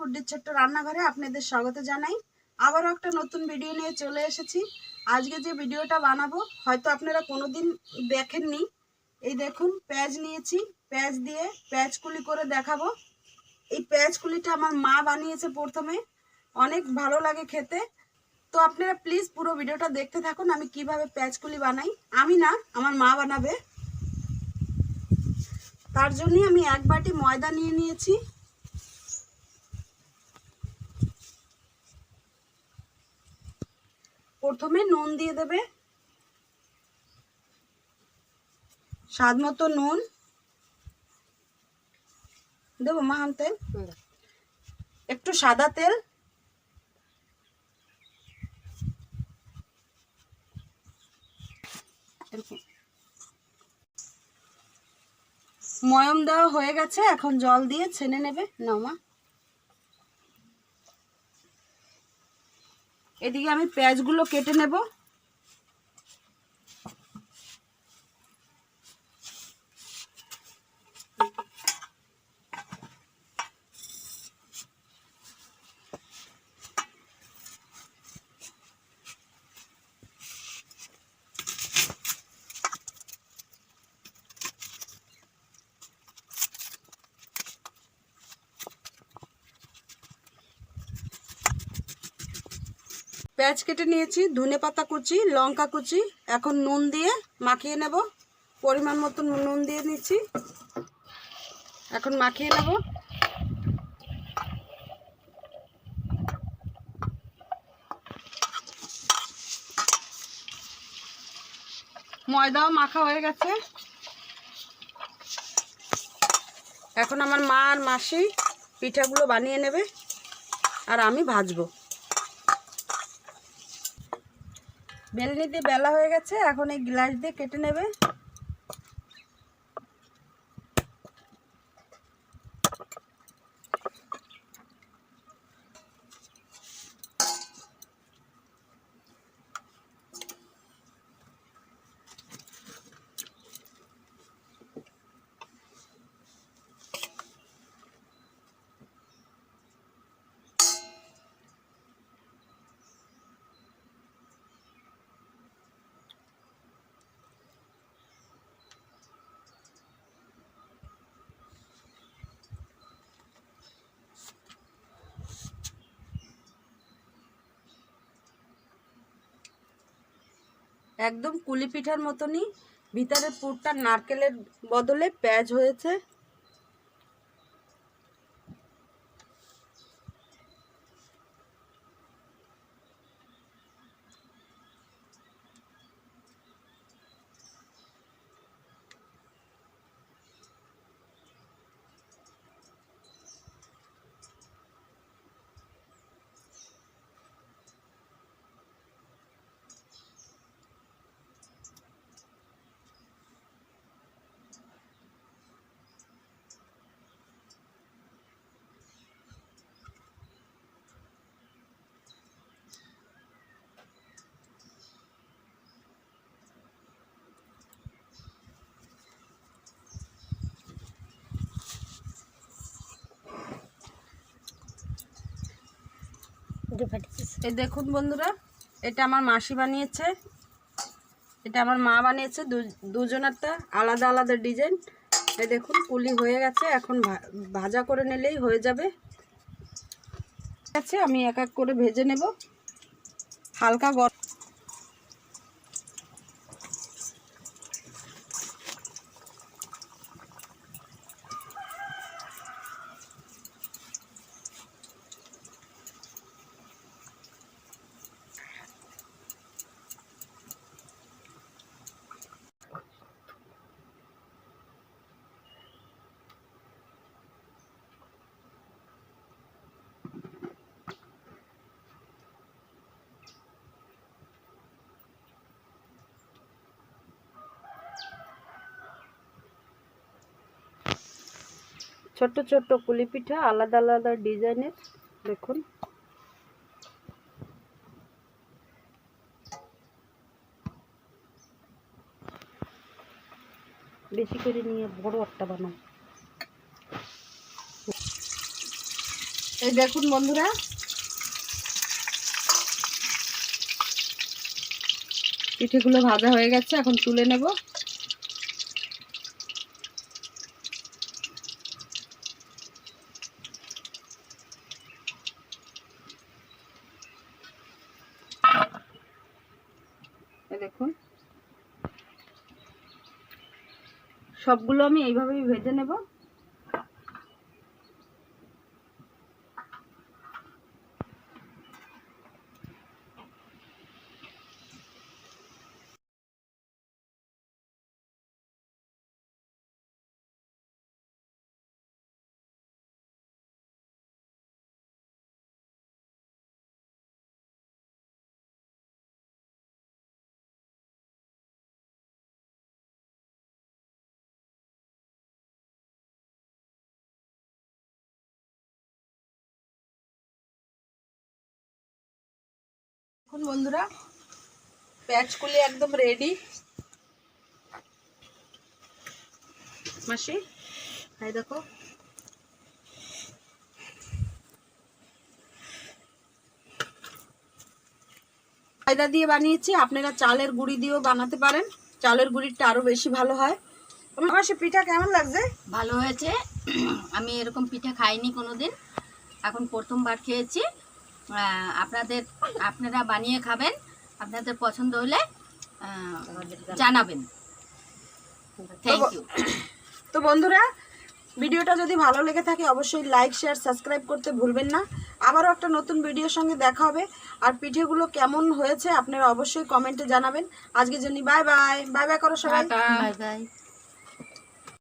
গুড্ডির ছোট্ট রান্নাঘরে আপনাদের স্বাগত জানাই। আবারও একটা নতুন ভিডিও নিয়ে চলে এসেছি। আজকে যে ভিডিওটা বানাবো, হয়তো আপনারা কোনোদিন দেখেননি। এই দেখুন, পেঁয়াজ নিয়েছি। পেঁয়াজ দিয়ে পেঁয়াজ কুলি করে দেখাবো। এই পেঁয়াজ কুলিটা আমার মা বানিয়েছে প্রথমে। অনেক ভালো লাগে খেতে। তো আপনারা প্লিজ পুরো ভিডিওটা দেখতে থাকুন, আমি কীভাবে পেঁয়াজ কুলি বানাই। আমি না, আমার মা বানাবে। তার জন্যই আমি এক বাটি ময়দা নিয়ে নিয়েছি। প্রথমে নুন দিয়ে দেবে। স্বাদ মতো নুন। দেবো মা আনতে একটু সাদা তেল। ময়ম দেওয়া হয়ে গেছে, এখন জল দিয়ে ছেনে নেবে। নাও মা। এদিকে আমি পেঁয়াজগুলো কেটে নেব। পেঁয়াজ কেটে নিয়েছি, ধনে পাতা কুচি, লঙ্কা কুচি, এখন নুন দিয়ে মাখিয়ে নেব। পরিমাণ মতো নুন দিয়ে নিচ্ছি। এখন মাখিয়ে নেব। ময়দাও মাখা হয়ে গেছে। এখন আমার মা আর মাসি পিঠাগুলো বানিয়ে নেবে, আর আমি ভাজবো। বেলনি দিয়ে বেলা হয়ে গেছে এখন এই গ্লাস দিয়ে কেটে নেবে। একদম কুলি পিঠার মতনই। ভিতরের পুরটা নারকেলের বদলে পেঁয়াজ হয়েছে। এই দেখুন বন্ধুরা, এটা আমার মাসি বানিয়েছে। এটা আমার মা বানিয়েছে দুজনারটা আলাদা আলাদা ডিজাইন এই দেখুন কুলি হয়ে গেছে। এখন ভাজা করে নিলেই হয়ে যাবে। ঠিক আছে, আমি এক এক করে ভেজে নেব। হালকা গরম ছোট্ট ছোট্ট কুলি পিঠা, আলাদা আলাদা ডিজাইনের, দেখুন। বেশি করে নিয়ে বড় একটা বানাও। এই দেখুন বন্ধুরা। পিঠেগুলো ভাজা হয়ে গেছে, এখন তুলে নেব এই দেখুন সবগুলো আমি এইভাবেই ভেজে নেব। এখন বন্ধুরা প্যাচগুলি একদম রেডি মাসি, এই দেখো। ময়দা দিয়ে বানিয়েছি, আপনারা চালের গুঁড়ি দিয়েও বানাতে পারেন। চালের গুঁড়িটা আরও বেশি ভালো হয়। আমার সে পিঠা কেমন লাগছে? ভালো হয়েছে। আমি এরকম পিঠা খাইনি কোনোদিন। এখন প্রথমবার খেয়েছি। আপনাদের আপনারা বানিয়ে খাবেন আপনাদের পছন্দ হলে জানাবেন। থ্যাংক ইউ তো বন্ধুরা ভিডিওটা যদি ভালো লেগে থাকে অবশ্যই লাইক শেয়ার সাবস্ক্রাইব করতে ভুলবেন না। আবারও একটা নতুন ভিডিওর সঙ্গে দেখা হবে। আর পিঠেগুলো কেমন হয়েছে আপনারা অবশ্যই কমেন্টে জানাবেন। আজকের জন্য বাই বাই বাই বাই করো সবাই। Bye bye